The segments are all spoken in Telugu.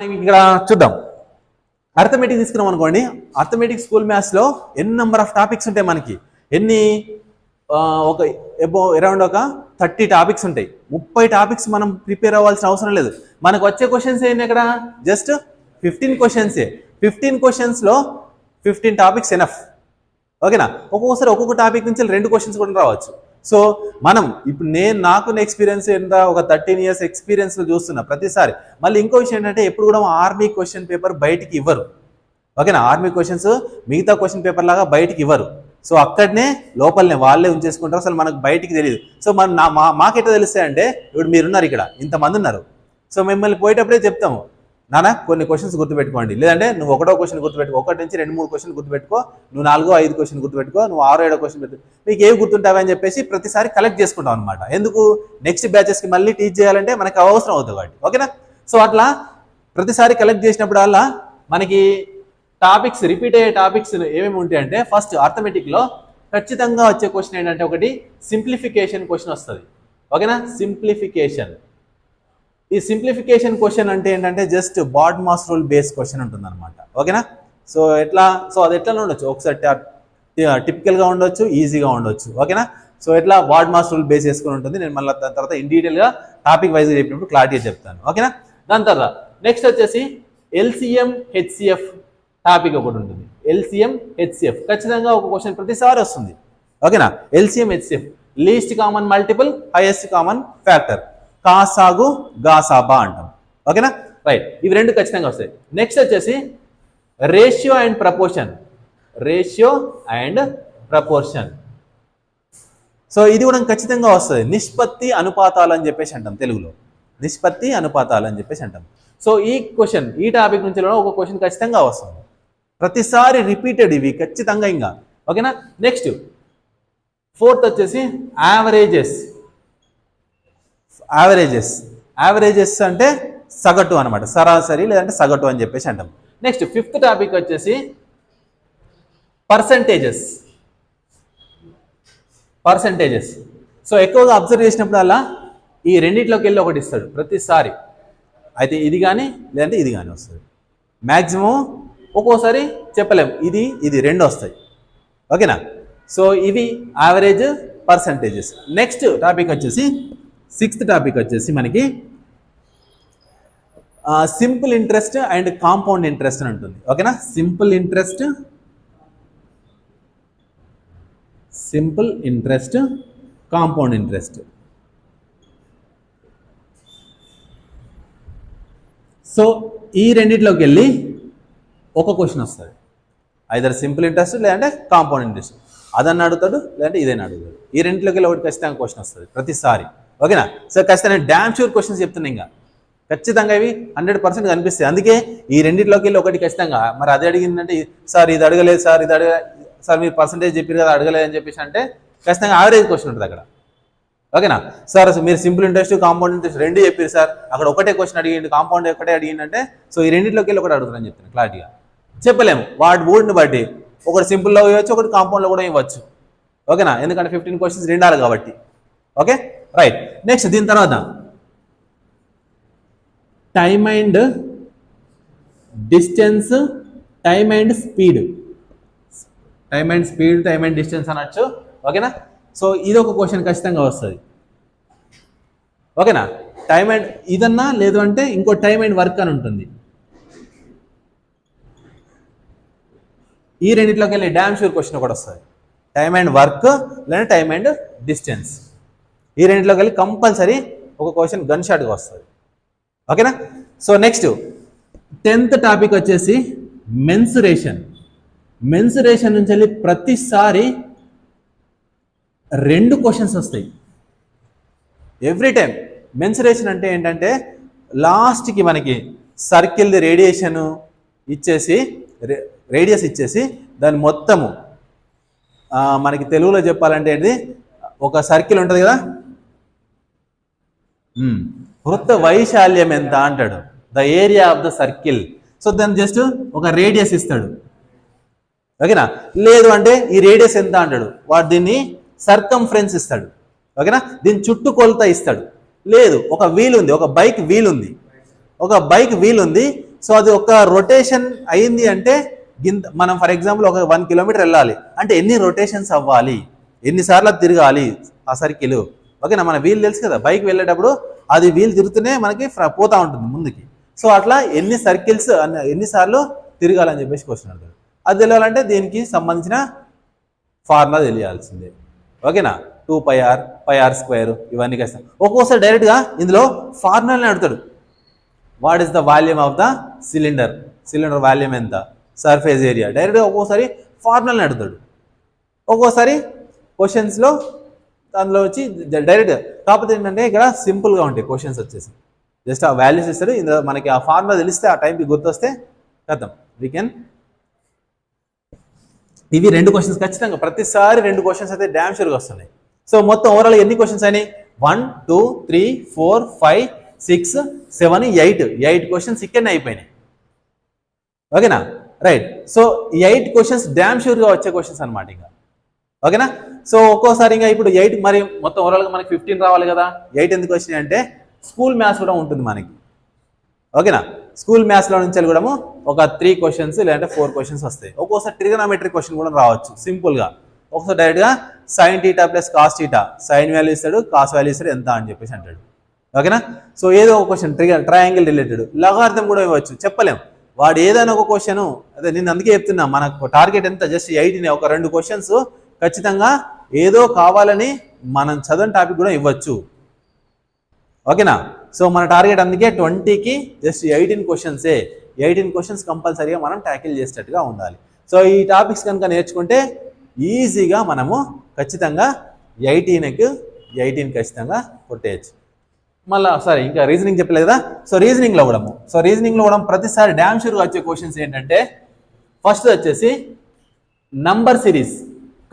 ఇక్కడ చూద్దాం. అర్థమెటిక్ తీసుకున్నాం అనుకోండి. అర్థమెటిక్ స్కూల్ మ్యాథ్స్లో ఎన్ని నెంబర్ ఆఫ్ టాపిక్స్ ఉంటాయి మనకి? ఎన్ని ఒక ఎబో అరౌండ్ ఒక థర్టీ టాపిక్స్ ఉంటాయి. ముప్పై టాపిక్స్ మనం ప్రిపేర్ అవ్వాల్సిన అవసరం లేదు. మనకు వచ్చే క్వశ్చన్స్ ఏంటి ఇక్కడ? జస్ట్ ఫిఫ్టీన్ క్వశ్చన్సే ఫిఫ్టీన్ క్వశ్చన్స్లో ఫిఫ్టీన్ టాపిక్స్ ఎనఫ్ ఓకేనా ఒక్కొక్కసారి ఒక్కొక్క టాపిక్ నుంచి రెండు క్వశ్చన్స్ కూడా రావచ్చు. సో మనం ఇప్పుడు నేను నాకు ఎక్స్పీరియన్స్ ఎంత? ఒక థర్టీన్ ఇయర్స్ ఎక్స్పీరియన్స్ చూస్తున్నా ప్రతిసారి. మళ్ళీ ఇంకో విషయం ఏంటంటే ఎప్పుడు కూడా ఆర్మీ క్వశ్చన్ పేపర్ బయటికి ఇవ్వరు. ఓకేనా? ఆర్మీ క్వశ్చన్స్ మిగతా క్వశ్చన్ పేపర్ లాగా బయటికి ఇవ్వరు. సో అక్కడనే లోపలనే వాళ్ళే ఉంచేసుకుంటారు. అసలు మనకు బయటికి తెలియదు సో మన నా మా మాకెట్లా తెలుస్తాయి అంటే ఇప్పుడు మీరున్నారు ఇక్కడ ఇంతమంది ఉన్నారు. సో మిమ్మల్ని పోయేటప్పుడే చెప్తాము. నానా కొన్ని క్వశ్చన్స్ గుర్తుపెట్టుకోండి. లేదంటే నువ్వు ఒకటో క్వశ్చన్ గుర్తుపెట్టుకో ఒకటి నుంచి రెండు మూడు క్వశ్చన్ గుర్తుపెట్టుకో నువ్వు నాలుగో ఐదు క్వశ్చన్ గుర్తుపెట్టుకో నువ్వు ఆరో ఏడో క్వశ్చన్ పెట్టు మీకు ఏవి గుర్తుంటావని చెప్పేసి ప్రతిసారి కలెక్ట్ చేసుకుంటాం అనమాట ఎందుకు? నెక్స్ట్ బ్యాచెస్కి మళ్ళీ టీచ్ చేయాలంటే మనకు అవసరం అవుతుంది కాబట్టి. ఓకేనా? సో అట్లా ప్రతిసారి కలెక్ట్ చేసినప్పుడు అలా మనకి టాపిక్స్ రిపీట్ అయ్యే టాపిక్స్ ఏమేమి ఉంటాయి అంటే ఫస్ట్ ఆర్థమెటిక్లో ఖచ్చితంగా వచ్చే క్వశ్చన్ ఏంటంటే ఒకటి సింప్లిఫికేషన్ క్వశ్చన్ వస్తుంది. ఓకేనా? సింప్లిఫికేషన్ ఈ సింప్లిఫికేషన్ క్వశ్చన్ అంటే ఏంటంటే just BODMAS rule base question ఉంటుంది అనమాట ఓకేనా? సో ఎట్లా సో అది ఎట్లా ఉండొచ్చు? ఒకసారి టిపికల్గా ఉండొచ్చు ఈజీగా ఉండొచ్చు. ఓకేనా? సో ఎట్లా వార్డ్ మాస్ రూల్ బేస్ చేసుకుని ఉంటుంది. నేను మళ్ళీ దాని తర్వాత ఇన్ డీటెయిల్గా టాపిక్ వైజ్ చెప్పినప్పుడు క్లారిటీగా చెప్తాను. ఓకేనా? దాని తర్వాత నెక్స్ట్ వచ్చేసి ఎల్సిఎం హెచ్సిఎఫ్ టాపిక్ ఒకటి ఉంటుంది. ఎల్సిఎం హెచ్సిఎఫ్ ఖచ్చితంగా ఒక క్వశ్చన్ ప్రతిసారి వస్తుంది. ఓకేనా? LCM HCF least common multiple highest common factor కాసాగు గాసాబా అంటాం. ఓకేనా? రైట్ ఇవి రెండు ఖచ్చితంగా వస్తాయి. నెక్స్ట్ వచ్చేసి ratio and proportion ratio and proportion so ఇది కూడా ఖచ్చితంగా వస్తుంది. నిష్పత్తి అనుపాతాలు అని చెప్పేసి అంటాం తెలుగులో. నిష్పత్తి అనుపాతాలు అని చెప్పేసి అంటాం. సో ఈ క్వశ్చన్ ఈ టాపిక్ నుంచి కూడా ఒక క్వశ్చన్ ఖచ్చితంగా వస్తుంది. ప్రతిసారి రిపీటెడ్ ఇవి ఖచ్చితంగా ఇంకా. ఓకేనా? నెక్స్ట్ ఫోర్త్ వచ్చేసి యావరేజెస్ యావరేజెస్ యావరేజెస్ అంటే సగటు అనమాట సరాసరి లేదంటే సగటు అని చెప్పేసి అంటాం. నెక్స్ట్ ఫిఫ్త్ టాపిక్ వచ్చేసి పర్సంటేజెస్ పర్సంటేజెస్ సో ఎక్కువగా అబ్జర్వ్ చేసినప్పుడల్లా ఈ రెండిట్లోకి వెళ్ళి ఒకటి ఇస్తాడు ప్రతిసారి. అయితే ఇది కానీ లేదంటే ఇది కానీ వస్తుంది. మ్యాక్సిమం ఒక్కోసారి చెప్పలేం. ఇది ఇది రెండు వస్తాయి. ఓకేనా సో ఇవి యావరేజ్ పర్సంటేజెస్ నెక్స్ట్ టాపిక్ వచ్చేసి సిక్స్త్ టాపిక్ వచ్చేసి మనకి simple interest and compound interest అని ఉంటుంది. ఓకేనా? Simple interest simple interest compound interest. So ఈ రెండిట్లోకి వెళ్ళి ఒక క్వశ్చన్ వస్తుంది. ఐదర్ సింపుల్ ఇంట్రెస్ట్ లేదంటే కాంపౌండ్ ఇంట్రెస్ట్. అదన్న అడుగుతాడు లేదంటే ఇదేనా అడుగుతాడు. ఈ రెండింటిలోకి వెళ్ళి ఒకటి ఖచ్చితంగా క్వశ్చన్ వస్తుంది ప్రతిసారి. ఓకేనా? సో ఖచ్చితంగా డ్యామ్ షూర్ క్వశ్చన్స్ చెప్తున్నా ఇంకా. ఖచ్చితంగా ఇవి హండ్రెడ్ పర్సెంట్ కనిపిస్తాయి. అందుకే ఈ రెండింటిలోకి వెళ్ళి ఒకటి ఖచ్చితంగా మరి అది అడిగిందంటే సార్ ఇది అడగలేదు సార్ ఇది అడగ సార్ మీరు పర్సంటేజ్ చెప్పారు కదా అడగలేదు అని చెప్పేసి అంటే ఖచ్చితంగా యావరేజ్ క్వశ్చన్ ఉంటుంది అక్కడ. ఓకేనా? సార్ మీరు సింపుల్ ఇంట్రెస్ట్ కాంపౌండ్ ఇంట్రెస్ట్ రెండు చెప్పారు సార్. అక్కడ ఒకటే క్వశ్చన్ అడిగింది కాంపౌండ్ ఒకటే అడిగిందంటే సో ఈ రెండింటిలోకి వెళ్ళి ఒకటి అడుగుతారని చెప్తాను క్లారిటీగా చెప్పలేము. వాటి మూడ్ని బట్టి. ఒకటి సింపుల్లో ఇవ్వచ్చు ఒకటి కాంపౌండ్లో కూడా ఇవ్వచ్చు. ఓకేనా? ఎందుకంటే ఫిఫ్టీన్ క్వశ్చన్స్ రెండు కాబట్టి. ఓకే? రైట్. నెక్స్ట్ దీని తర్వాత time and distance time and speed time and speed time and distance అనొచ్చు. ఓకేనా? సో ఇది ఒక క్వశ్చన్ ఖచ్చితంగా వస్తుంది. ఓకేనా? టైమ్ అండ్ ఇదన్నా లేదు అంటే ఇంకో టైమ్ అండ్ వర్క్ అని ఉంటుంది. ఈ రెండిట్లోకి వెళ్ళి డ్యామ్ షూర్ క్వశ్చన్ కూడా వస్తుంది. టైమ్ అండ్ వర్క్ లేదా టైమ్ అండ్ డిస్టెన్స్ ఈ రెండిట్లోకి వెళ్ళి కంపల్సరీ ఒక క్వశ్చన్ గన్ షాట్గా వస్తుంది. ఓకేనా? సో నెక్స్ట్ టెన్త్ టాపిక్ వచ్చేసి మెన్సురేషన్. మెన్సురేషన్ నుంచి వెళ్ళి ప్రతిసారి రెండు క్వశ్చన్స్ వస్తాయి. ఎవ్రీ టైం మెన్సురేషన్ అంటే ఏంటంటే లాస్ట్కి మనకి సర్కిల్ది రేడియేషన్ ఇచ్చేసి రేడియస్ ఇచ్చేసి దాని మొత్తము మనకి తెలుగులో చెప్పాలంటే ఏంటి ఒక సర్కిల్ ఉంటుంది కదా? Hmm. వృత్త వైశాల్యం ఎంత అంటాడు? The area of the circle so దాన్ని జస్ట్ ఒక రేడియస్ ఇస్తాడు. ఓకేనా లేదు అంటే ఈ రేడియస్ ఎంత అంటాడు? వాడు దీన్ని సర్కంఫరెన్స్ ఇస్తాడు. ఓకేనా దీని చుట్టూ కొలత ఇస్తాడు. లేదు ఒక వీల్ ఉంది ఒక బైక్ వీల్ ఉంది. ఒక బైక్ వీల్ ఉంది. సో అది ఒక రొటేషన్ అయింది అంటే గింత మనం ఫర్ ఎగ్జాంపుల్ ఒక వన్ కిలోమీటర్ వెళ్ళాలి. అంటే ఎన్ని రొటేషన్స్ అవ్వాలి? ఎన్నిసార్లు అది తిరగాలి? ఆ సర్కిల్ ఓకేనా? మన వీల్ తెలుసు కదా. బైక్ వెళ్ళేటప్పుడు అది వీల్ తిరుగుతూనే మనకి పోతూ ఉంటుంది ముందుకి. సో అట్లా ఎన్ని సర్కిల్స్ ఎన్నిసార్లు తిరగాలని చెప్పేసి క్వశ్చన్ అడుగుతాడు. అది తెలియాలంటే దీనికి సంబంధించిన ఫార్ములా తెలియాల్సిందే. ఓకేనా? Two pi r pi r square ఇవన్నీ కష్టం ఒక్కోసారి డైరెక్ట్గా ఇందులో ఫార్ములాని అడుగుతాడు. What is the volume of the cylinder? Cylinder volume ఎంత? Surface area. డైరెక్ట్గా ఒక్కోసారి ఫార్ములాని అడుగుతాడు. ఒక్కోసారి క్వశ్చన్స్లో దానిలో వచ్చి డైరెక్ట్ కాకపోతే ఏంటంటే ఇక్కడ సింపుల్గా ఉంటాయి క్వశ్చన్స్ వచ్చేసి. జస్ట్ ఆ వాల్యూస్ ఇస్తారు. ఇందులో మనకి ఆ ఫార్ములా తెలిస్తే ఆ టైంకి గుర్తొస్తే కథం. వీ కెన్ ఇవి రెండు క్వశ్చన్స్ ఖచ్చితంగా. ప్రతిసారి రెండు క్వశ్చన్స్ అయితే డ్యామ్ షూర్గా వస్తున్నాయి. సో మొత్తం ఓవరాల్ ఎన్ని క్వశ్చన్స్ అయినాయి? One two three four five six seven eight eight questions ఇక్కడనే అయిపోయినాయి. ఓకేనా right so eight questions damn షూర్గా వచ్చే క్వశ్చన్స్ అనమాట ఇంకా. ఓకేనా? సో ఒక్కోసారి ఇంకా ఇప్పుడు ఎయిట్ మరి మొత్తం ఓవరాల్గా మనకి ఫిఫ్టీన్ రావాలి కదా. ఎయిట్ ఎందుకు వచ్చినాయి అంటే స్కూల్ మ్యాథ్స్ కూడా ఉంటుంది మనకి. ఓకేనా? స్కూల్ మ్యాథ్స్లో నుంచి కూడా ఒక త్రీ క్వశ్చన్స్ లేదంటే ఫోర్ క్వశ్చన్స్ వస్తాయి. ఒక్కోసారి ట్రిగనామెట్రిక్ క్వశ్చన్ కూడా రావచ్చు సింపుల్గా ఒకసారి డైరెక్ట్గా sin theta plus cos theta sin value ఇస్తాడు కాస్ వాల్యూ ఇస్తాడు ఎంత అని చెప్పేసి అంటాడు. ఓకేనా? సో ఏదో ఒక question trigger triangle related logarithm కూడా ఇవ్వచ్చు చెప్పలేం. వాడు ఏదైనా ఒక క్వశ్చన్ అదే నేను అందుకే చెప్తున్నా మనకు టార్గెట్ ఎంత? జస్ట్ ఎయిట్ ఒక రెండు క్వశ్చన్స్ ఖచ్చితంగా ఏదో కావాలని మనం చదవని టాపిక్ కూడా ఇవ్వచ్చు. ఓకేనా? సో మన టార్గెట్ అందుకే ట్వంటీకి జస్ట్ ఎయిటీన్ క్వశ్చన్సే. ఎయిటీన్ క్వశ్చన్స్ కంపల్సరీగా మనం ట్యాకిల్ చేసేటట్టుగా ఉండాలి. సో ఈ టాపిక్స్ కనుక నేర్చుకుంటే ఈజీగా మనము ఖచ్చితంగా ఎయిటీన్కి ఎయిటీన్ ఖచ్చితంగా కొట్టేయచ్చు. మళ్ళీ సారీ ఇంకా రీజనింగ్ చెప్పలేదు కదా? సో రీజనింగ్లో కూడా సో రీజనింగ్లో కూడా ప్రతిసారి డ్యామ్ షూర్గా వచ్చే క్వశ్చన్స్ ఏంటంటే ఫస్ట్ వచ్చేసి నంబర్ సిరీస్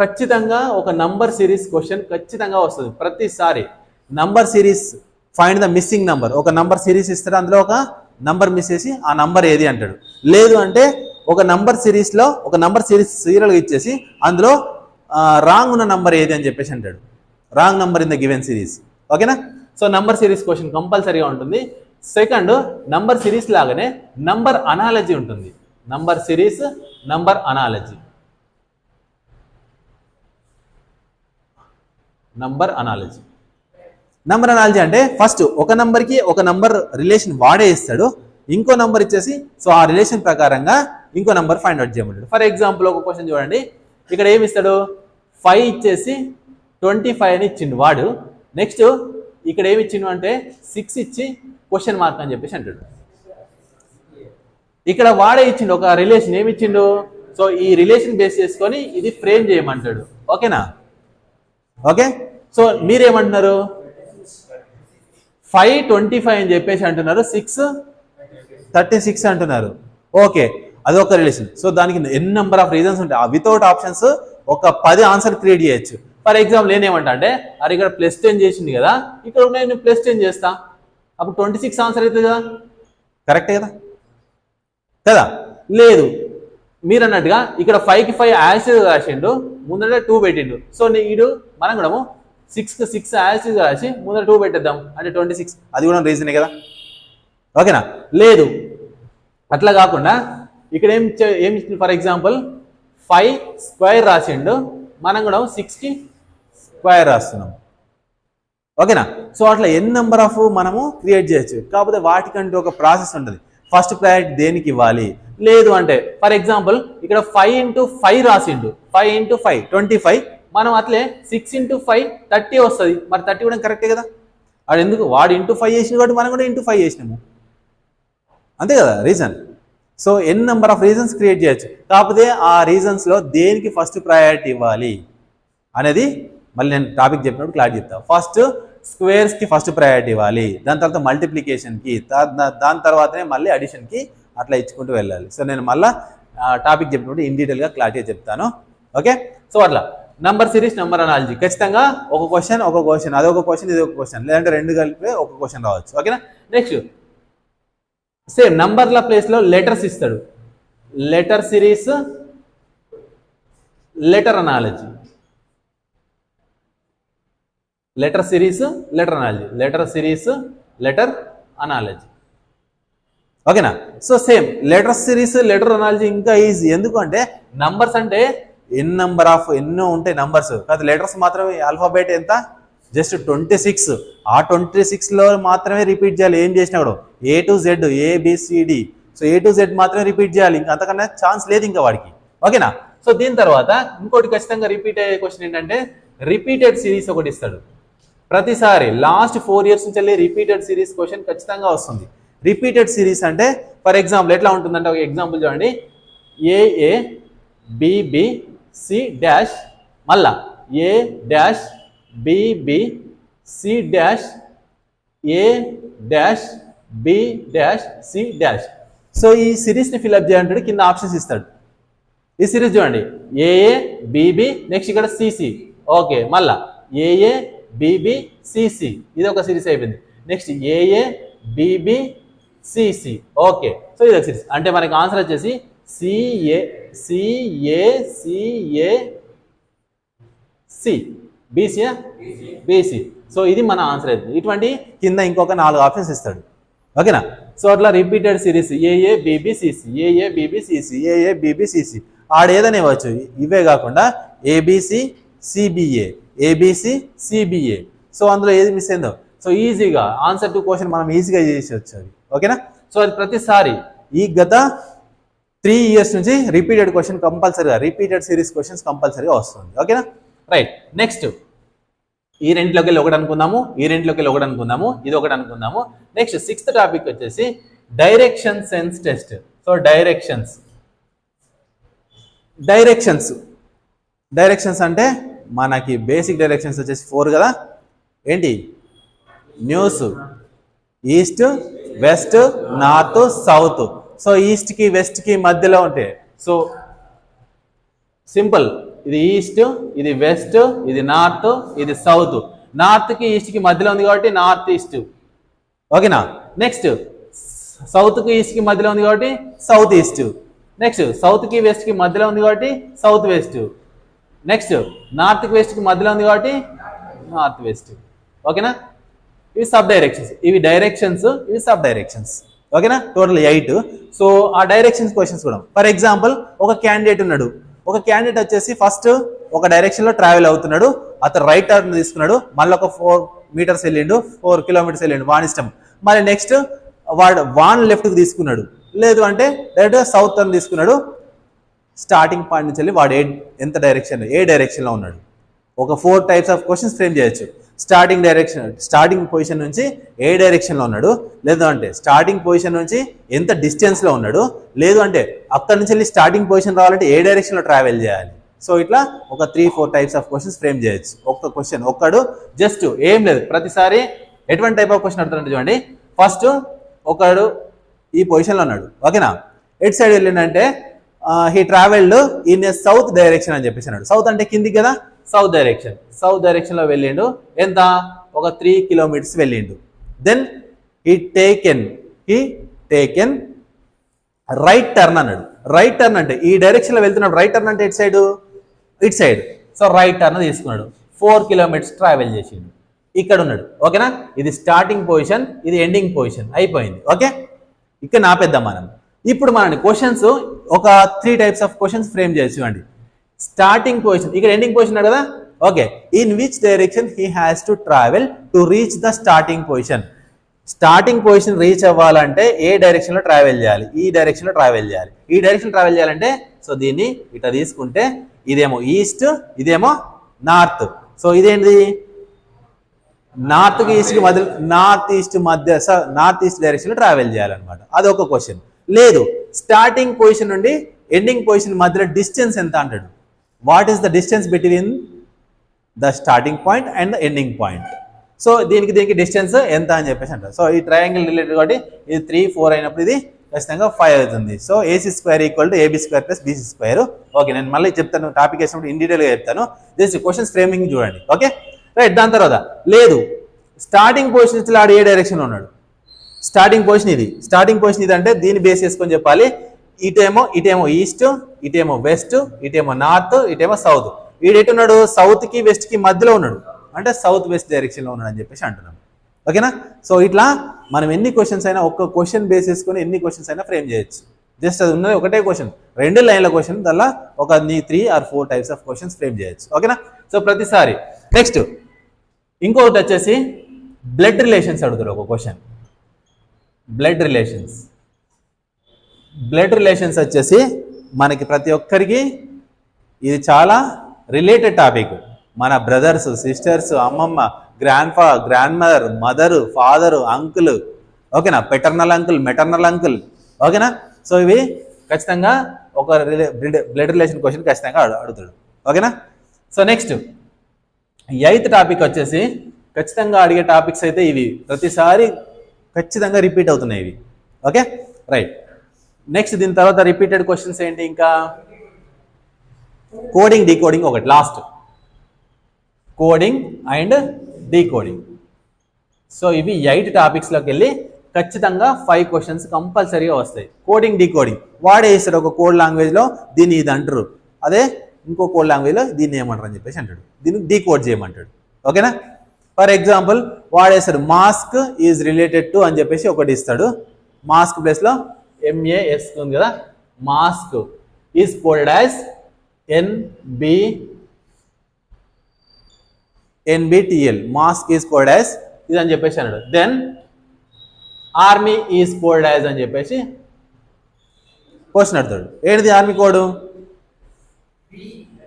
ఖచ్చితంగా ఒక నంబర్ సిరీస్ క్వశ్చన్ ఖచ్చితంగా వస్తుంది ప్రతిసారి. Number series find the missing number. ఒక నంబర్ సిరీస్ ఇస్తాడు అందులో ఒక నంబర్ మిస్ చేసి ఆ నంబర్ ఏది అంటాడు. లేదు అంటే ఒక నంబర్ సిరీస్లో ఒక నంబర్ సిరీస్ సీరియల్గా ఇచ్చేసి అందులో రాంగ్ ఉన్న నంబర్ ఏది అని చెప్పేసి అంటాడు. Wrong number in the given series. ఓకేనా? సో నంబర్ సిరీస్ క్వశ్చన్ కంపల్సరీగా ఉంటుంది. సెకండ్ నంబర్ సిరీస్ లాగానే నంబర్ అనాలజీ ఉంటుంది. Number series number analogy. Number analogy. Number analogy అంటే ఫస్ట్ ఒక నంబర్కి ఒక నంబర్ రిలేషన్ వాడే ఇస్తాడు. ఇంకో నంబర్ ఇచ్చేసి సో ఆ రిలేషన్ ప్రకారంగా ఇంకో నంబర్ ఫైండ్ అవుట్ చేయమంటాడు. ఫర్ ఎగ్జాంపుల్ ఒక క్వశ్చన్ చూడండి. ఇక్కడ ఏమి ఇస్తాడు? ఫైవ్ ఇచ్చేసి ట్వంటీ ఫైవ్ అని ఇచ్చిండు వాడు. నెక్స్ట్ ఇక్కడ ఏమి ఇచ్చిండు అంటే సిక్స్ ఇచ్చి క్వశ్చన్ మార్క్ అని చెప్పేసి అంటాడు. ఇక్కడ వాడే ఇచ్చిండు ఒక రిలేషన్ ఏమి ఇచ్చిండు? సో ఈ రిలేషన్ బేస్ చేసుకొని ఇది ఫ్రేమ్ చేయమంటాడు. ఓకేనా ఓకే? సో మీరేమంటున్నారు? ఫైవ్ ట్వంటీ ఫైవ్ అని చెప్పేసి అంటున్నారు సిక్స్ థర్టీ సిక్స్ అంటున్నారు. ఓకే అది ఒక రిలేషన్ సో దానికి ఎన్ని నెంబర్ ఆఫ్ రీజన్స్ ఉంటాయి. ఆ వితౌట్ ఆప్షన్స్ ఒక పది ఆన్సర్ క్రియేట్ చేయొచ్చు. ఫర్ ఎగ్జాంపుల్ నేనేమంటా అంటే అరే ఇక్కడ ప్లస్ టెన్ చేసింది కదా ఇక్కడ నేను ప్లస్ టెన్ చేస్తా. అప్పుడు ట్వంటీ సిక్స్ ఆన్సర్ అవుతుంది కదా? కరెక్టే కదా? కదా? లేదు. మీరు అన్నట్టుగా ఇక్కడ ఫైవ్కి ఫైవ్ యాసిడ్ రాసిండు ముందర టూ పెట్టిండు. సో నీడు మనం కూడా సిక్స్కి సిక్స్ యాసిడ్ రాసి ముందర టూ పెట్టేద్దాం. అంటే ట్వంటీ సిక్స్ అది కూడా రీజనే కదా? ఓకేనా లేదు. అట్లా కాకుండా ఇక్కడ ఏం ఏం ఇచ్చింది ఫర్ ఎగ్జాంపుల్ ఫైవ్ స్క్వేర్ రాసిండు. మనం కూడా సిక్స్టీ స్క్వేర్ రాస్తున్నాం. ఓకేనా సో అట్లా ఎన్ నెంబర్ ఆఫ్ మనము క్రియేట్ చేయొచ్చు. కాకపోతే వాటికంటూ ఒక ప్రాసెస్ ఉంటుంది. ఫస్ట్ ప్రయారిటీ దేనికి ఇవ్వాలి? లేదు అంటే ఫర్ ఎగ్జాంపుల్ ఇక్కడ ఫైవ్ ఇంటూ ఫైవ్ రాసిండు. Five into five twenty five మనం అట్లే సిక్స్ ఇంటూ ఫైవ్ థర్టీ వస్తుంది. మరి థర్టీ కూడా కరెక్టే కదా? వాడు ఎందుకు? వాడు ఇంటూ ఫైవ్ చేసిన కాబట్టి మనం కూడా ఇంటూ ఫైవ్ చేసినాము. అంతే కదా reason so n number of reasons create చేయొచ్చు. కాకపోతే ఆ రీజన్స్లో దేనికి ఫస్ట్ ప్రయారిటీ ఇవ్వాలి? అనేది మళ్ళీ నేను టాపిక్ చెప్పినప్పుడు క్లారిటీ చెప్తాను ఫస్ట్ స్క్వేర్స్కి ఫస్ట్ ప్రయారిటీ ఇవ్వాలి. దాని తర్వాత మల్టిప్లికేషన్కి దాని తర్వాతనే మళ్ళీ అడిషన్కి అట్లా ఇచ్చుకుంటూ వెళ్ళాలి. సో నేను మళ్ళీ టాపిక్ చెప్పినప్పుడు ఇన్ డీటెయిల్గా క్లారిటీ చెప్తాను. ఓకే? సో అట్లా. నంబర్ సిరీస్ నెంబర్ అనాలజీ ఖచ్చితంగా ఒక క్వశ్చన్ ఒక క్వశ్చన్ అదొక క్వశ్చన్ ఇది ఒక క్వశ్చన్ లేదంటే రెండు కలిపి ఒక క్వశ్చన్ రావచ్చు. ఓకేనా? నెక్స్ట్ సేమ్ నంబర్ల ప్లేస్లో లెటర్స్ ఇస్తాడు. Letter series letter analogy letter series letter analogy letter series letter analogy ఓకేనా so same letter series letter analogy ఇంకా ఈజీ ఎందుకంటే నంబర్స్ అంటే ఎన్ నంబర్ ఆఫ్ ఎన్నో ఉంటాయి నంబర్స్ కాదు లెటర్స్ మాత్రమే. ఆల్ఫాబెట్ ఎంత? జస్ట్ ట్వంటీ సిక్స్ ఆ ట్వంటీ సిక్స్లో మాత్రమే రిపీట్ చేయాలి. ఏం చేసినా కూడా. A to Z A B C D so A to Z మాత్రమే రిపీట్ చేయాలి. ఇంకా అంతకన్నా ఛాన్స్ లేదు ఇంకా వాడికి. ఓకేనా సో దీని తర్వాత ఇంకోటి ఖచ్చితంగా రిపీట్ అయ్యే క్వశ్చన్ ఏంటంటే రిపీటెడ్ సిరీస్ ఒకటి ఇస్తాడు. ప్రతిసారి లాస్ట్ ఫోర్ ఇయర్స్ నుంచి వెళ్ళి రిపీటెడ్ సిరీస్ క్వశ్చన్ ఖచ్చితంగా వస్తుంది. రిపీటెడ్ సిరీస్ అంటే ఫర్ ఎగ్జాంపుల్ ఎట్లా ఉంటుందంటే ఒక ఎగ్జాంపుల్ చూడండి. ఏఏ బిబి సి డాష్ మళ్ళా. A dash B B C dash A dash B dash C dash so ఈ సిరీస్ని ఫిల్అప్ చేయాలంటే కింద ఆప్షన్స్ ఇస్తాడు. ఈ సిరీస్ చూడండి. A A B B next ఇక్కడ సిసి ఓకే మళ్ళా. A A B B C C ఇది ఒక సిరీస్ అయిపోయింది. నెక్స్ట్ ఏఏ బీబీసిసి ఓకే సో ఇది ఒక సిరీస్. అంటే మనకి ఆన్సర్ వచ్చేసి C A C A C A C బీసీయా B C so ఇది మన ఆన్సర్ అవుతుంది ఇటువంటి కింద ఇంకొక నాలుగు ఆప్షన్స్ ఇస్తాడు. ఓకేనా? సో అట్లా repeated series A A B B C C A A B B C C A A B B C C ఆడేదని ఇవ్వచ్చు. ఇవే కాకుండా A B C C B A A B C C B A so అందులో ఏది మిస్ అయిందో. సో ఈజీగా ఆన్సర్ టు క్వశ్చన్ మనం ఈజీగా చేసేవచ్చు అది ఓకేనా సో అది ప్రతిసారి ఈ గత త్రీ ఇయర్స్ నుంచి రిపీటెడ్ క్వశ్చన్ కంపల్సరీగా రిపీటెడ్ సిరీస్ క్వశ్చన్స్ కంపల్సరీగా వస్తుంది. ఓకేనా రైట్ నెక్స్ట్ ఈ రెంట్లోకి వెళ్ళి ఒకటి అనుకుందాము ఈ రెంట్లోకి వెళ్ళి ఒకటి అనుకుందాము ఇది ఒకటి అనుకుందాము. నెక్స్ట్ సిక్స్త్ టాపిక్ వచ్చేసి direction sense test so directions directions directions అంటే మనకి బేసిక్ డైరెక్షన్స్ వచ్చేసి ఫోర్ కదా? ఏంటి? News east west north south so ఈస్ట్కి వెస్ట్కి మధ్యలో ఉంటాయి సో సింపుల్ ఇది ఈస్ట్ ఇది వెస్ట్ ఇది నార్త్ ఇది సౌత్ నార్త్కి ఈస్ట్కి మధ్యలో ఉంది కాబట్టి నార్త్ ఈస్ట్ ఓకేనా నెక్స్ట్ సౌత్కి ఈస్ట్కి మధ్యలో ఉంది కాబట్టి సౌత్ ఈస్ట్ నెక్స్ట్ సౌత్కి వెస్ట్కి మధ్యలో ఉంది కాబట్టి సౌత్ వెస్ట్ నెక్స్ట్ నార్త్ వెస్ట్కి మధ్యలో ఉంది కాబట్టి నార్త్ వెస్ట్ ఓకేనా ఇవి సబ్ డైరెక్షన్స్ ఇవి డైరెక్షన్స్ ఇవి సబ్ డైరెక్షన్స్ ఓకేనా టోటల్ ఎయిట్ సో ఆ డైరెక్షన్స్ క్వశ్చన్స్ కూడా ఫర్ ఎగ్జాంపుల్ ఒక క్యాండిడేట్ ఉన్నాడు. ఒక క్యాండిడేట్ వచ్చేసి ఫస్ట్ ఒక డైరెక్షన్లో ట్రావెల్ అవుతున్నాడు. అతను రైట్ టర్న్ తీసుకున్నాడు. మళ్ళీ ఒక ఫోర్ మీటర్స్ వెళ్ళిండు. ఫోర్ కిలోమీటర్స్ వెళ్ళిండు. వాన్ ఇష్టం. మళ్ళీ నెక్స్ట్ వాడు వాన్ లెఫ్ట్కి తీసుకున్నాడు. లేదు అంటే డైరెక్ట్గా సౌత్ టర్న్ తీసుకున్నాడు. స్టార్టింగ్ పాయింట్ నుంచి వెళ్ళి వాడు ఏ ఎంత డైరెక్షన్ ఏ డైరెక్షన్లో ఉన్నాడు? ఒక four types of questions frame చేయొచ్చు. స్టార్టింగ్ డైరెక్షన్ స్టార్టింగ్ పొజిషన్ నుంచి ఏ డైరెక్షన్లో ఉన్నాడు? లేదు అంటే స్టార్టింగ్ పొజిషన్ నుంచి ఎంత డిస్టెన్స్లో ఉన్నాడు? లేదు అంటే అక్కడి నుంచి వెళ్ళి స్టార్టింగ్ పొజిషన్ రావాలంటే ఏ డైరెక్షన్లో ట్రావెల్ చేయాలి? సో ఇట్లా ఒక three four types of questions frame చేయొచ్చు. ఒక్క క్వశ్చన్ ఒక్కడు జస్ట్ ఏం లేదు. ప్రతిసారి ఎటువంటి టైప్ ఆఫ్ క్వశ్చన్ అడుగుతుంటే చూడండి. ఫస్ట్ ఒకడు ఈ పొజిషన్లో ఉన్నాడు. ఓకేనా ఎట్ సైడ్ వెళ్ళిందంటే he travelled in a south direction అని చెప్పేసి అన్నాడు. సౌత్ అంటే కింది? కదా సౌత్ డైరెక్షన్ సౌత్ డైరెక్షన్లో వెళ్ళిండు. ఎంత? ఒక త్రీ కిలోమీటర్స్ వెళ్ళిండు. Then he taken he taken right turn అన్నాడు. రైట్ టర్న్ అంటే ఈ డైరెక్షన్లో వెళ్తున్నాడు. రైట్ టర్న్ అంటే ఇటు సైడ్ ఇటు సైడ్ సో రైట్ టర్న్ తీసుకున్నాడు. ఫోర్ కిలోమీటర్స్ ట్రావెల్ చేసిండు. ఇక్కడ ఉన్నాడు. ఓకేనా ఇది స్టార్టింగ్ పొజిషన్ ఇది ఎండింగ్ పొజిషన్ అయిపోయింది. ఓకే ఇక్కడ నాపేద్దాం మనం ఇప్పుడు మన క్వశ్చన్స్ ఒక three types of questions frame చేసివ్వండి. Starting position ఇక్కడ ఎండింగ్ పొజిషన్ కదా? Okay in which direction he has to travel to reach the starting position starting position reach అవ్వాలంటే ఏ డైరెక్షన్లో ట్రావెల్ చేయాలి? ఈ డైరెక్షన్లో ట్రావెల్ చేయాలి. ఈ డైరెక్షన్ ట్రావెల్ చేయాలంటే సో దీన్ని ఇట్లా తీసుకుంటే ఇదేమో ఈస్ట్ ఇదేమో నార్త్ సో ఇదేంటిది? నార్త్కి ఈస్ట్కి మధ్య నార్త్ ఈస్ట్ మధ్య నార్త్ ఈస్ట్ డైరెక్షన్లో ట్రావెల్ చేయాలన్నమాట. అది ఒక క్వశ్చన్ లేదు. స్టార్టింగ్ పొజిషన్ నుండి ఎండింగ్ పొజిషన్ మధ్యలో డిస్టెన్స్ ఎంత అంటాడు? What is the distance between the starting point and the ending point so దీనికి దీనికి డిస్టెన్స్ ఎంత అని చెప్పేసి అంటారు. సో ఈ ట్రయాంగిల్ రిలేటెడ్ కాబట్టి ఇది త్రీ ఫోర్ అయినప్పుడు ఇది ఖచ్చితంగా ఫైవ్ అవుతుంది. So AC square equal to AB square plus BC square okay నేను మళ్ళీ చెప్తాను టాపిక్ వేసినప్పుడు ఇన్ డీటెయిల్గా చెప్తాను. జస్ట్ క్వశ్చన్స్ ఫ్రేమింగ్ చూడండి. ఓకే రైట్ దాని తర్వాత లేదు. స్టార్టింగ్ పొజిషన్ ఆడు ఏ డైరెక్షన్లో ఉన్నాడు? స్టార్టింగ్ పొజిషన్ ఇది. స్టార్టింగ్ పొజిషన్ ఇది అంటే దీన్ని బేస్ చేసుకొని చెప్పాలి. ఇటేమో ఇటేమో ఈస్ట్ ఇటేమో వెస్ట్ ఇటేమో నార్త్ ఇటేమో సౌత్ ఈడెటున్నాడు? సౌత్కి వెస్ట్కి మధ్యలో ఉన్నాడు. అంటే సౌత్ వెస్ట్ డైరెక్షన్లో ఉన్నాడు అని చెప్పేసి అంటున్నాం. ఓకేనా సో ఇట్లా మనం ఎన్ని క్వశ్చన్స్ అయినా ఒక్క క్వశ్చన్ బేస్ చేసుకొని ఎన్ని క్వశ్చన్స్ అయినా ఫ్రేమ్ చేయొచ్చు. జస్ట్ అది ఉన్నది ఒకటే క్వశ్చన్ రెండు లైన్ల క్వశ్చన్ దానిలో ఒక నీ three or four types of questions frame చేయొచ్చు. ఓకేనా సో ప్రతిసారి. నెక్స్ట్ ఇంకొకటి వచ్చేసి బ్లడ్ రిలేషన్స్ అడుగుతారు ఒక question blood relations blood relations వచ్చేసి మనకి ప్రతి ఒక్కరికి ఇది చాలా రిలేటెడ్ టాపిక్ మన బ్రదర్స్ సిస్టర్స్ అమ్మమ్మ గ్రాండ్ ఫా grandmother mother father uncle ఓకేనా? పెటర్నల్ అంకుల్ మెటర్నల్ అంకుల్ ఓకేనా? సో ఇవి ఖచ్చితంగా ఒక బ్లడ్ రిలేషన్ క్వశ్చన్ ఖచ్చితంగా అడుగుతాడు. ఓకేనా? సో నెక్స్ట్ ఎయిత్ టాపిక్ వచ్చేసి ఖచ్చితంగా అడిగే టాపిక్స్ అయితే ఇవి. ప్రతిసారి ఖచ్చితంగా రిపీట్ అవుతున్నాయి ఇవి. ఓకే రైట్ నెక్స్ట్ దీని తర్వాత రిపీటెడ్ క్వశ్చన్స్ ఏంటి ఇంకా? కోడింగ్ డీకోడింగ్ ఒకటి. Last coding and decoding so ఇవి ఎయిట్ టాపిక్స్లోకి వెళ్ళి ఖచ్చితంగా ఫైవ్ క్వశ్చన్స్ కంపల్సరీగా వస్తాయి. కోడింగ్ డీకోడింగ్ వాడే ఒక కోడ్ లాంగ్వేజ్లో దీన్ని ఇది అంటారు. అదే ఇంకో కోడ్ లాంగ్వేజ్లో దీన్ని ఏమంటారు అని చెప్పేసి అంటాడు. దీన్ని డీకోడ్ చేయమంటాడు. ఓకేనా ఫర్ ఎగ్జాంపుల్ వాడేస్తాడు మాస్క్ ఈజ్ రిలేటెడ్ టు అని చెప్పేసి ఒకటి ఇస్తాడు. మాస్క్ ప్లేస్లో ఎంఏఎస్ ఉంది కదా. Mask is polled as N B N B T L mask is polled as ఇది అని చెప్పేసి అన్నాడు. Then army is polled as అని చెప్పేసి క్వశ్చన్ అడుగుతాడు. ఏంటిది ఆర్మీ కోడు?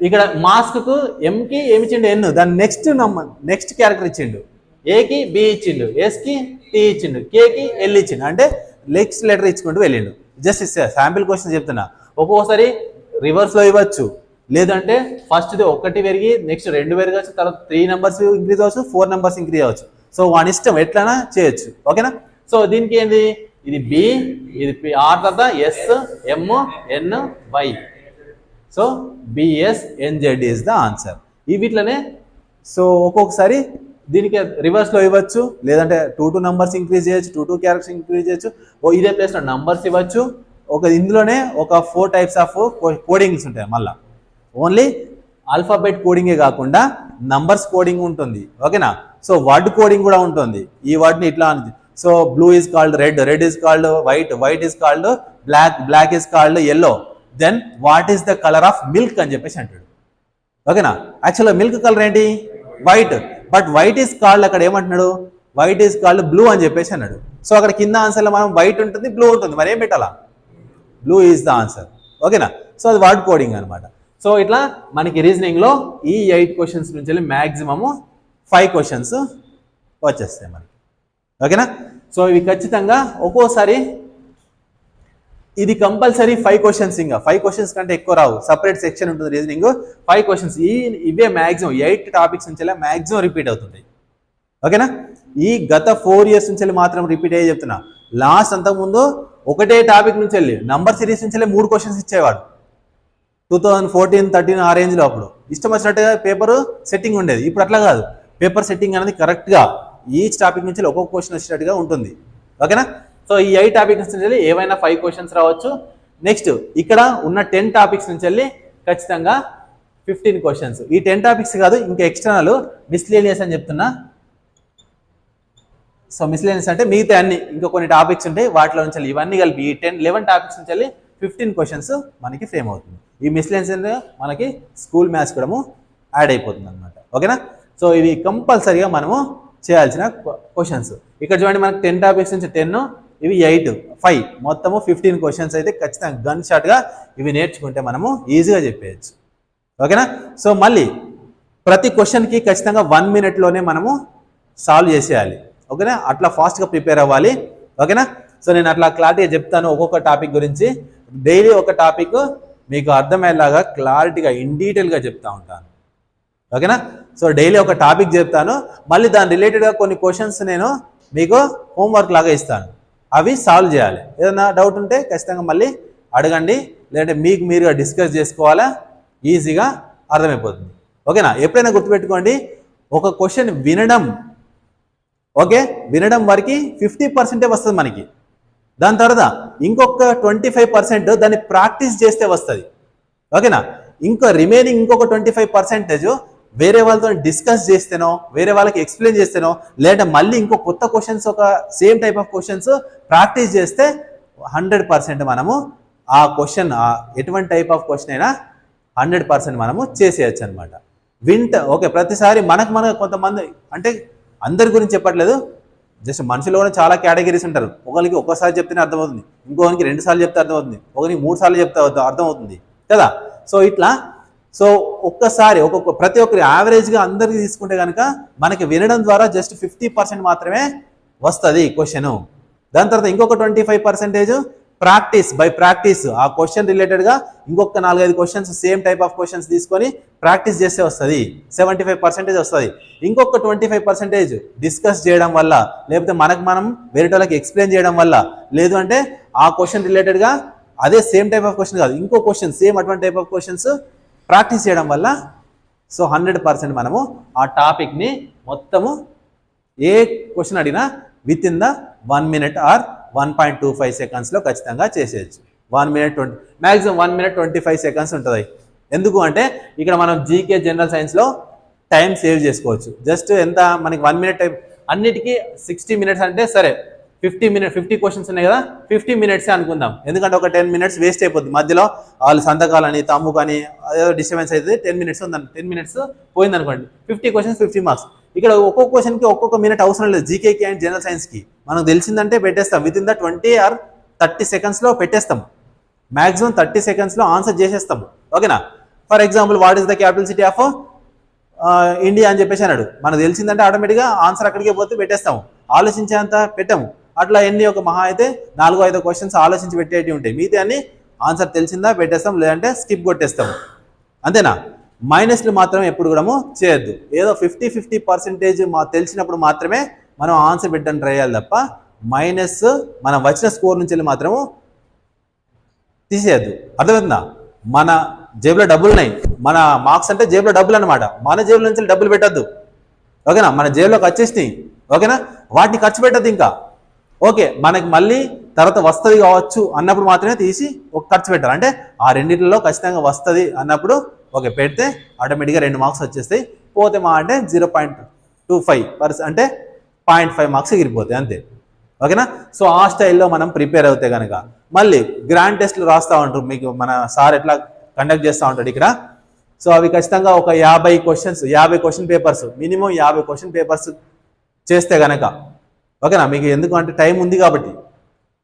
ఇక్కడ మాస్క్కు ఎంకి ఏమి ఇచ్చిండు? ఎన్ దాని నెక్స్ట్ నమ్మ నెక్స్ట్ క్యారెక్టర్ ఇచ్చిండు. ఏకి బి ఇచ్చిండు ఎస్కి టీ ఇచ్చిండు కేకి ఎల్ ఇచ్చిండు. అంటే లెక్స్ లెటర్ ఇచ్చుకుంటూ వెళ్ళిండు. జస్ట్ శాంపిల్ క్వశ్చన్ చెప్తున్నా. ఒక్కొక్కసారి రివర్స్లో ఇవ్వచ్చు. లేదంటే ఫస్ట్ ఒకటి పెరిగి నెక్స్ట్ రెండు పెరగచ్చు తర్వాత త్రీ నెంబర్స్ ఇంక్రీజ్ అవ్వచ్చు ఫోర్ నెంబర్స్ ఇంక్రీజ్ అవ్వచ్చు. సో వాని ఇష్టం ఎట్లైనా చేయొచ్చు. ఓకేనా సో దీనికి ఏంది? ఇది బి ఇది పి ఆర్ తర్వాత S M N Y so B S N Z is the answer ఈ వీటిలోనే సో ఒక్కొక్కసారి దీనికి రివర్స్లో ఇవ్వచ్చు లేదంటే టూ టూ నెంబర్స్ ఇంక్రీజ్ చేయొచ్చు టూ టూ క్యారెక్టర్స్ ఇంక్రీజ్ చేయొచ్చు ఓ ఇదే ప్లేస్లో నంబర్స్ ఇవ్వచ్చు. ఒక ఇందులోనే ఒక ఫోర్ టైప్స్ ఆఫ్ కోడింగ్స్ ఉంటాయి మళ్ళా. ఓన్లీ ఆల్ఫాబెట్ కోడింగే కాకుండా నంబర్స్ కోడింగ్ ఉంటుంది. ఓకేనా సో వర్డ్ కోడింగ్ కూడా ఉంటుంది. ఈ వర్డ్ని ఇట్లా అని so blue is called red red is called white white is called black black is called yellow then what is the colour of milk అని చెప్పేసి అంటాడు. ఓకేనా యాక్చువల్గా మిల్క్ కలర్ ఏంటి? White but white is called అక్కడ ఏమంటున్నాడు? వైట్ ఈస్ కాల్డ్ బ్లూ అని చెప్పేసి అన్నాడు. సో అక్కడ కింద ఆన్సర్లో మనం వైట్ ఉంటుంది బ్లూ ఉంటుంది. మరి ఏం పెట్టాలా? బ్లూ ఈజ్ ద ఆన్సర్ ఓకేనా సో అది వర్డ్ కోడింగ్ అనమాట సో ఇట్లా మనకి రీజనింగ్లో ఈ ఎయిట్ క్వశ్చన్స్ నుంచి వెళ్ళి మ్యాక్సిమము ఫైవ్ క్వశ్చన్స్ వచ్చేస్తాయి మనకి. ఓకేనా సో ఇవి ఖచ్చితంగా ఒక్కోసారి ఇది కంపల్సరీ ఫైవ్ క్వశ్చన్స్ ఇంకా. ఫైవ్ క్వశ్చన్స్ కంటే ఎక్కువ రావు. సపరేట్ సెక్షన్ ఉంటుంది రీజనింగ్ ఫైవ్ క్వశ్చన్స్ ఈ ఇవే మ్యాక్సిమం ఎయిట్ టాపిక్స్ నుంచి మ్యాక్సిమం రిపీట్ అవుతుంటాయి. ఓకేనా ఈ గత ఫోర్ ఇయర్స్ నుంచి వెళ్ళి మాత్రం రిపీట్ అయ్యే చెప్తున్నా. లాస్ట్ అంతకుముందు ఒకటే టాపిక్ నుంచి వెళ్ళి నంబర్ సిరీస్ నుంచి వెళ్ళి మూడు క్వశ్చన్స్ ఇచ్చేవాడు. టూ థౌజండ్ ఫోర్టీన్ థర్టీన్ ఆ రేంజ్లో అప్పుడు. ఇష్టం వచ్చినట్టుగా పేపర్ సెట్టింగ్ ఉండేది. ఇప్పుడు అట్లా కాదు. పేపర్ సెట్టింగ్ అనేది కరెక్ట్గా ఈచ్ టాపిక్ నుంచి ఒక్కొక్క క్వశ్చన్ వచ్చినట్టుగా ఉంటుంది. ఓకేనా సో ఈ ఐదు టాపిక్స్ నుంచి వెళ్ళి ఏవైనా ఫైవ్ క్వశ్చన్స్ రావచ్చు. నెక్స్ట్ ఇక్కడ ఉన్న టెన్ టాపిక్స్ నుంచి వెళ్ళి ఖచ్చితంగా ఫిఫ్టీన్ క్వశ్చన్స్ ఈ టెన్ టాపిక్స్ కాదు ఇంకా ఎక్స్టర్నల్ మిస్లేనియస్ అని చెప్తున్నా. సో మిస్లేనియస్ అంటే మిగతా అన్ని ఇంకా కొన్ని టాపిక్స్ ఉంటాయి వాటిలో నుంచి ఇవన్నీ కలిపి ఈ టెన్ లెవెన్ టాపిక్స్ నుంచి వెళ్ళి ఫిఫ్టీన్ క్వశ్చన్స్ మనకి ఫ్రేమ్ అవుతుంది. ఈ మిస్లేనియస్ మనకి స్కూల్ మ్యాథ్స్ కూడా యాడ్ అయిపోతుంది అనమాట ఓకేనా సో ఇవి కంపల్సరీగా మనము చేయాల్సిన క్వశ్చన్స్ ఇక్కడ చూడండి మనకి టెన్ టాపిక్స్ నుంచి టెన్ ఇవి ఎయిట్ ఫైవ్. మొత్తము ఫిఫ్టీన్ క్వశ్చన్స్ అయితే ఖచ్చితంగా గన్ షాట్గా ఇవి నేర్చుకుంటే మనము ఈజీగా చెప్పేయచ్చు. ఓకేనా? సో మళ్ళీ ప్రతి క్వశ్చన్కి ఖచ్చితంగా వన్ మినిట్లోనే మనము సాల్వ్ చేసేయాలి. ఓకేనా? అట్లా ఫాస్ట్గా ప్రిపేర్ అవ్వాలి. ఓకేనా? సో నేను అట్లా క్లారిటీగా చెప్తాను ఒక్కొక్క టాపిక్ గురించి. డైలీ ఒక టాపిక్ మీకు అర్థమయ్యేలాగా క్లారిటీగా ఇన్ డీటెయిల్గా చెప్తా ఉంటాను. ఓకేనా? సో డైలీ ఒక టాపిక్ చెప్తాను. మళ్ళీ దాని రిలేటెడ్గా కొన్ని క్వశ్చన్స్ నేను మీకు హోంవర్క్ లాగా ఇస్తాను. అవి సాల్వ్ చేయాలి. ఏదైనా డౌట్ ఉంటే ఖచ్చితంగా మళ్ళీ అడగండి. లేదంటే మీకు మీరుగా డిస్కస్ చేసుకోవాలా? ఈజీగా అర్థమైపోతుంది. ఓకేనా ఎప్పుడైనా గుర్తుపెట్టుకోండి ఒక క్వశ్చన్ వినడం ఓకే వినడం వరకు ఫిఫ్టీ పర్సెంటే వస్తుంది మనకి. దాని తర్వాత ఇంకొక ట్వంటీ ఫైవ్ పర్సెంట్ దాన్ని ప్రాక్టీస్ చేస్తే వస్తుంది. ఓకేనా ఇంకో రిమైనింగ్ ఇంకొక ట్వంటీ ఫైవ్ పర్సెంటేజ్ వేరే వాళ్ళతో డిస్కస్ చేస్తేనో వేరే వాళ్ళకి ఎక్స్ప్లెయిన్ చేస్తేనో లేదా మళ్ళీ ఇంకో కొత్త క్వశ్చన్స్ ఒక same type of questions practice చేస్తే హండ్రెడ్ పర్సెంట్ మనము ఆ క్వశ్చన్ ఎటువంటి టైప్ ఆఫ్ క్వశ్చన్ అయినా హండ్రెడ్ పర్సెంట్ మనము చేసేయచ్చు అనమాట వింట ఓకే ప్రతిసారి మనకు మనకు కొంతమంది అంటే అందరి గురించి చెప్పట్లేదు. జస్ట్ మనుషులు కూడా చాలా కేటగిరీస్ ఉంటారు. ఒకరికి ఒక్కసారి చెప్తేనే అర్థమవుతుంది. ఇంకొకరికి రెండు సార్లు చెప్తే అర్థమవుతుంది. ఒకరికి మూడు సార్లు చెప్తే అర్థమవుతుంది. కదా? సో ఇట్లా సో ఒక్కసారి ఒక్కొక్క ప్రతి ఒక్కరి యావరేజ్గా అందరికి తీసుకుంటే కనుక మనకి వినడం ద్వారా జస్ట్ ఫిఫ్టీ పర్సెంట్ మాత్రమే వస్తుంది క్వశ్చన్ దాని తర్వాత ఇంకొక twenty five percentage practice by practice ఆ క్వశ్చన్ రిలేటెడ్గా ఇంకొక నాలుగైదు questions same type of questions తీసుకొని ప్రాక్టీస్ చేస్తే వస్తుంది. సెవెంటీ ఫైవ్ పర్సెంటేజ్ వస్తుంది. ఇంకొక ట్వంటీ ఫైవ్ పర్సెంటేజ్ డిస్కస్ చేయడం వల్ల లేకపోతే మనకు మనం వేరేటోళ్ళకి ఎక్స్ప్లెయిన్ చేయడం వల్ల లేదు అంటే ఆ క్వశ్చన్ రిలేటెడ్గా అదే సేమ్ టైప్ ఆఫ్ క్వశ్చన్ కాదు. ఇంకో క్వశ్చన్ సేమ్ అటువంటి టైప్ ఆఫ్ క్వశ్చన్స్ ప్రాక్టీస్ చేయడం వల్ల సో హండ్రెడ్ పర్సెంట్ మనము ఆ టాపిక్ని మొత్తము ఏ క్వశ్చన్ అడిగినా within the one minute or one point two five సెకండ్స్లో ఖచ్చితంగా చేసేయచ్చు. One minute twenty maximum one minute twenty five seconds ఉంటుంది. ఎందుకు అంటే ఇక్కడ మనం జీకే జనరల్ సైన్స్లో టైం సేవ్ చేసుకోవచ్చు. జస్ట్ ఎంత మనకి వన్ మినిట్ టైం అన్నిటికీ సిక్స్టీ మినిట్స్ అంటే సరే ఫిఫ్టీ మినిట్ ఫిఫ్టీ క్వశ్చన్స్ ఉన్నాయి కదా ఫిఫ్టీ మినిట్స్ అనుకుందాం. ఎందుకంటే ఒక టెన్ మినిట్స్ వేస్ట్ అయిపోద్ది. మధ్యలో వాళ్ళు సంతకాలని తమ్ము కానీ అదేదో డిస్టర్బెన్స్ అయితే టెన్ మినిట్స్ ఉందని టెన్ మినిట్స్ పోయింది అనుకోండి ఫిఫ్టీ క్వశ్చన్స్ ఫిఫ్టీ మార్క్స్ ఇక్కడ ఒక్కొక్క క్వశ్చన్కి ఒక్కొక్క మినిట్ అవసరం లేదు జీకేకి అండ్ జనరల్ సైన్స్కి మనకు తెలిసిందంటే పెట్టేస్తాం. Within the twenty or thirty సెకండ్స్లో పెట్టేస్తాం. మ్యాక్సిమం థర్టీ సెకండ్స్లో ఆన్సర్ చేసేస్తాము ఓకేనా for example what is the capital city of India అని చెప్పేసి అన్నాడు. మనకు తెలిసిందంటే ఆటోమేటిక్గా ఆన్సర్ అక్కడికే పోతే పెట్టేస్తాము. ఆలోచించేంత పెట్టాము. అట్లా ఎన్ని ఒక మహా అయితే నాలుగో ఐదో క్వశ్చన్స్ ఆలోచించి పెట్టేటివి ఉంటాయి. మిగతా అన్ని ఆన్సర్ తెలిసిందా పెట్టేస్తాం లేదంటే స్కిప్ కొట్టేస్తాము అంతేనా? మైనస్లు మాత్రం ఎప్పుడు కూడా చేయొద్దు. ఏదో ఫిఫ్టీ ఫిఫ్టీ పర్సెంటేజ్ మా తెలిసినప్పుడు మాత్రమే మనం ఆన్సర్ పెట్టడానికి ట్రై చేయాలి తప్ప మైనస్ మనం వచ్చిన స్కోర్ నుంచి వెళ్ళి మాత్రము తీసేయద్దు. అర్థమవుతుందా? మన జేబులో డబ్బులు ఉన్నాయి. మన మార్క్స్ అంటే జేబులో డబ్బులు అనమాట మన జేబులో నుంచి డబ్బులు పెట్టద్దు. ఓకేనా? మన జేబులోకి వచ్చేసినాయి. ఓకేనా? వాటిని ఖర్చు పెట్టద్దు ఇంకా. ఓకే మనకి మళ్ళీ తర్వాత వస్తుంది కావచ్చు అన్నప్పుడు మాత్రమే తీసి ఒక ఖర్చు పెట్టాలి. అంటే ఆ రెండింటిలో ఖచ్చితంగా వస్తుంది అన్నప్పుడు ఓకే పెడితే ఆటోమేటిక్గా రెండు మార్క్స్ వచ్చేస్తాయి. పోతే మా అంటే జీరో పాయింట్ టూ ఫైవ్ పర్స్ అంటే పాయింట్ ఫైవ్ మార్క్స్ ఎగిరిపోతాయి అంతే. ఓకేనా? సో ఆ స్టైల్లో మనం ప్రిపేర్ అవుతే కనుక మళ్ళీ గ్రాండ్ టెస్ట్లు రాస్తూ ఉంటారు. మీకు మన సార్ ఎట్లా కండక్ట్ చేస్తూ ఉంటాడు ఇక్కడ. సో అవి ఖచ్చితంగా ఒక యాభై క్వశ్చన్స్ యాభై క్వశ్చన్ పేపర్స్ మినిమం యాభై క్వశ్చన్ పేపర్స్ చేస్తే కనుక ఓకేనా? మీకు ఎందుకు అంటే టైం ఉంది కాబట్టి.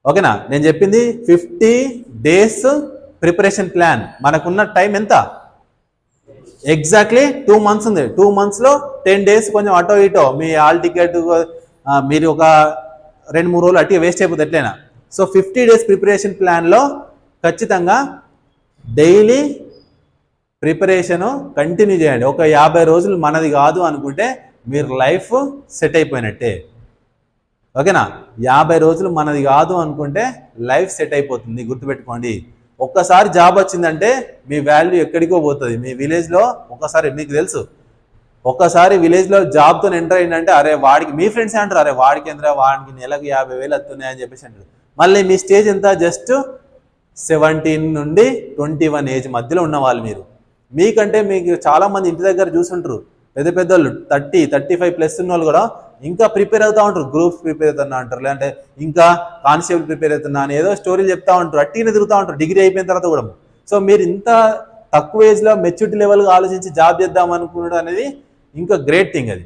ఓకేనా? నేను చెప్పింది ఫిఫ్టీ డేస్ ప్రిపరేషన్ ప్లాన్. మనకున్న టైం ఎంత? ఎగ్జాక్ట్లీ టూ మంత్స్ ఉంది. టూ మంత్స్లో టెన్ డేస్ కొంచెం అటో ఇటో మీ ఆల్ టికెట్ మీరు ఒక రెండు మూడు రోజులు అట్టి వేస్ట్ అయిపోతుంది ఎట్లయినా. సో ఫిఫ్టీ డేస్ ప్రిపరేషన్ ప్లాన్లో ఖచ్చితంగా డైలీ ప్రిపరేషను కంటిన్యూ చేయండి. ఒక యాభై రోజులు మనది కాదు అనుకుంటే మీరు లైఫ్ సెట్ అయిపోయినట్టే. ఓకేనా? యాభై రోజులు మనది కాదు అనుకుంటే లైఫ్ సెట్ అయిపోతుంది గుర్తుపెట్టుకోండి. ఒక్కసారి జాబ్ వచ్చిందంటే మీ వాల్యూ ఎక్కడికో పోతుంది. మీ విలేజ్లో ఒక్కసారి మీకు తెలుసు. ఒక్కసారి విలేజ్లో జాబ్తో ఎంటర్ అయిందంటే అరే వాడికి మీ ఫ్రెండ్స్ అంటారు అరే వాడికి ఎంత వాడికి నెలకు యాభై వేలు వస్తున్నాయి అని చెప్పేసి అంటారు. మళ్ళీ మీ స్టేజ్ ఎంత? జస్ట్ సెవెంటీన్ నుండి ట్వంటీ వన్ ఏజ్ మధ్యలో ఉన్న వాళ్ళు మీరు. మీకంటే మీకు చాలామంది ఇంటి దగ్గర చూసుంటారు. పెద్ద పెద్ద వాళ్ళు థర్టీ థర్టీ ఫైవ్ ప్లస్ ఉన్న వాళ్ళు కూడా ఇంకా ప్రిపేర్ అవుతూ ఉంటారు గ్రూప్స్ ప్రిపేర్ అవుతున్నా అంటారు లేదంటే ఇంకా కానిస్టేబుల్ ప్రిపేర్ అవుతున్నా అని ఏదో స్టోరీలు చెప్తా ఉంటారు అట్టిగానే తిరుగుతూ ఉంటారు డిగ్రీ అయిపోయిన తర్వాత కూడా. సో మీరు ఇంత తక్కువ ఏజ్లో మెచ్యూరిటీ లెవెల్గా ఆలోచించి జాబ్ చేద్దాం అనుకున్నాడు అనేది ఇంకా గ్రేట్ థింగ్ అది.